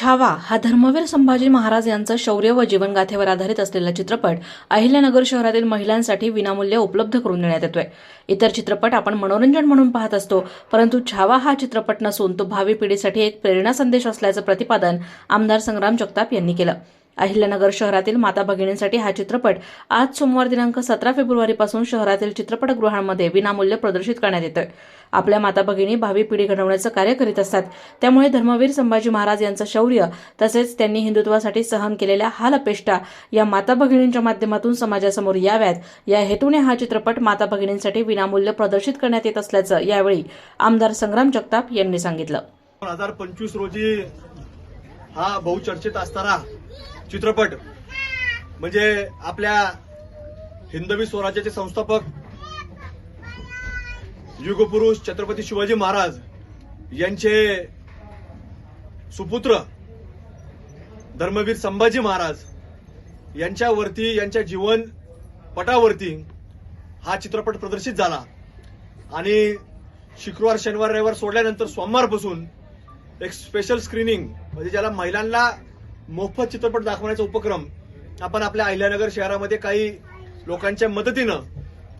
छावा हा धर्मवीर संभाजी महाराज यांचं शौर्य व जीवनगाथेवर आधारित असलेला चित्रपट अहिल्यानगर शहरातील महिलांसाठी विनामूल्य उपलब्ध करून देण्यात येतोय. इतर चित्रपट आपण मनोरंजन म्हणून पाहत असतो परंतु छावा हा चित्रपट नसून तो भावी पिढीसाठी एक प्रेरणा संदेश असल्याचं प्रतिपादन आमदार संग्राम जगताप यांनी केलं. अहिल्यानगर शहरातील माता भगिनींसाठी हा चित्रपट आज सोमवार दिनांक सतरा फेब्रुवारीपासून शहरातील चित्रपटगृहांमध्ये विनामूल्य प्रदर्शित करण्यात येतोय. आपल्या माता भगिनी भावी पिढी घडवण्याचं कार्य करीत असतात. त्यामुळे धर्मवीर संभाजी महाराज यांचं शौर्य तसेच त्यांनी हिंदुत्वासाठी सहन केलेल्या हालअपेष्टा या माता भगिनींच्या माध्यमातून समाजासमोर याव्यात. या हेतूने हा चित्रपट माता भगिनींसाठी विनामूल्य प्रदर्शित करण्यात येत असल्याचं यावेळी आमदार संग्राम जगताप यांनी सांगितलं. दोन हजार पंचवीस रोजी हा बहुचर्चित असणारा चित्रपट. म्हणजे आपल्या हिंदवी स्वराज्याचे संस्थापक युगपुरुष छत्रपती शिवाजी महाराज यांचे सुपुत्र धर्मवीर संभाजी महाराज यांच्यावरती यांच्या जीवन पटावरती हा चित्रपट प्रदर्शित झाला. आणि शुक्रवार शनिवार रविवार सोडल्यानंतर सोमवारपासून एक स्पेशल स्क्रीनिंग म्हणजे ज्याला महिलांना मोफत चित्रपट दाखवण्याचा उपक्रम आपण आपल्या अहिल्यानगर शहरामध्ये काही लोकांच्या मदतीनं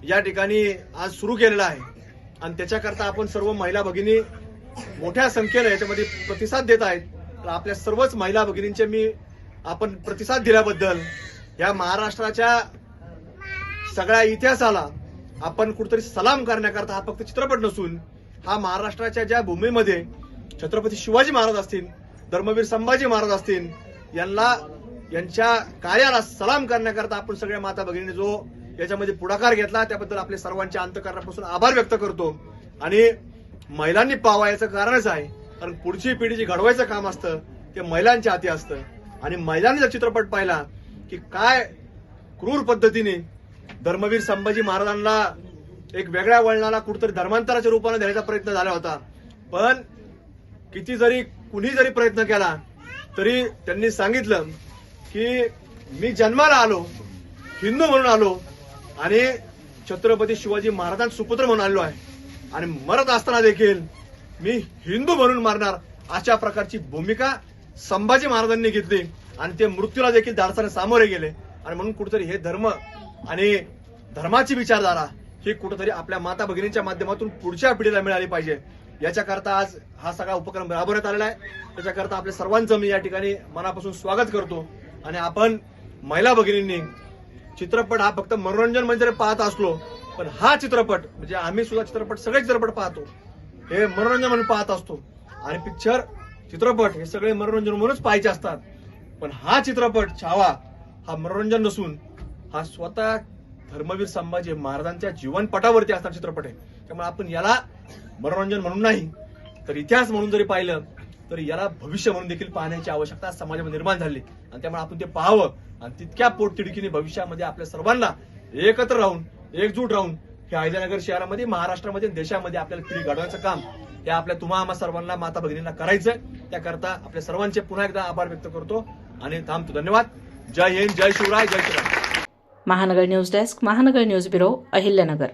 या ठिकाणी आज सुरू केलेला आहे. आणि त्याच्याकरता आपण सर्व महिला भगिनी मोठ्या संख्येनं याच्यामध्ये प्रतिसाद देत आहेत. तर आपल्या सर्वच महिला भगिनींचे मी आपण प्रतिसाद दिल्याबद्दल या महाराष्ट्राच्या सगळ्या इतिहासाला आपण कुठेतरी सलाम करण्याकरता हा फक्त चित्रपट नसून हा महाराष्ट्राच्या ज्या भूमीमध्ये छत्रपती शिवाजी महाराज असतील धर्मवीर संभाजी महाराज असतील यांना यांच्या कार्याला सलाम करण्याकरता आपण सगळ्या माता भगिनी जो याच्यामध्ये पुढाकार घेतला त्याबद्दल आपले सर्वांच्या अंतकरणापासून आभार व्यक्त करतो. आणि महिलांनी पावा याचं कारणच आहे कारण पुढची पिढी जी घडवायचं काम असतं ते महिलांच्या हाती असतं. आणि महिलांनी जर चित्रपट पाहिला की काय क्रूर पद्धतीने धर्मवीर संभाजी महाराजांना एक वेगळ्या वळणाला कुठतरी धर्मांतराच्या रूपाने देण्याचा प्रयत्न झाला होता. पण किती जरी कुणी जरी प्रयत्न केला तरी त्यांनी सांगितलं की मी जन्माला आलो हिंदू म्हणून आलो आणि छत्रपती शिवाजी महाराजांचा सुपुत्र म्हणून आलो आहे. आणि मरत असताना देखील मी हिंदू म्हणून मारणार अशा प्रकारची भूमिका संभाजी महाराजांनी घेतली. आणि ते मृत्यूला देखील धाडसाने सामोरे गेले. आणि म्हणून कुठेतरी हे धर्म आणि धर्माची विचारधारा ही कुठेतरी आपल्या माता भगिनींच्या माध्यमातून पुढच्या पिढीला मिळाली पाहिजे. याच्याकरता आज हा सगळा उपक्रम राबवण्यात आलेला आहे. त्याच्याकरता आपल्या सर्वांचं मी या ठिकाणी मनापासून स्वागत करतो. आणि आपण महिला भगिनींनी चित्रपट हा फक्त मनोरंजन म्हणजे जरी पाहत असलो पण हा चित्रपट म्हणजे आम्ही सुद्धा चित्रपट सगळे चित्रपट पाहतो. हे मनोरंजन म्हणून पाहत असतो. आणि पिक्चर चित्रपट हे सगळे मनोरंजन म्हणूनच पाहायचे असतात. पण हा चित्रपट छावा हा मनोरंजन नसून हा स्वतः धर्मवीर संभाजी महाराजांच्या जीवनपटावरती असणारा चित्रपट आहे. त्यामुळे आपण याला मनोरंजन म्हणून नाही तर इतिहास म्हणून जरी पाहिलं तर याला भविष्य म्हणून देखील पाहण्याची आवश्यकता समाजामध्ये निर्माण झाली. आणि त्यामुळे आपण ते पाहावं. आणि तितक्या पोटतिडकीने भविष्यामध्ये आपल्या सर्वांना एकत्र राहून एकजूट राहून हे अहिल्यानगर शहरामध्ये महाराष्ट्रामध्ये देशामध्ये आपल्याला पिढी घडवायचं काम हे आपल्या तुम्हा आम्हा सर्वांना माता भगिनींना करायचंय. त्याकरता आपल्या सर्वांचे पुन्हा एकदा आभार व्यक्त करतो आणि थांबतो. धन्यवाद. जय हिंद जय शिवराय जय Shivray Mahanagar news desk Mahanagar news bureau Ahilyanagar.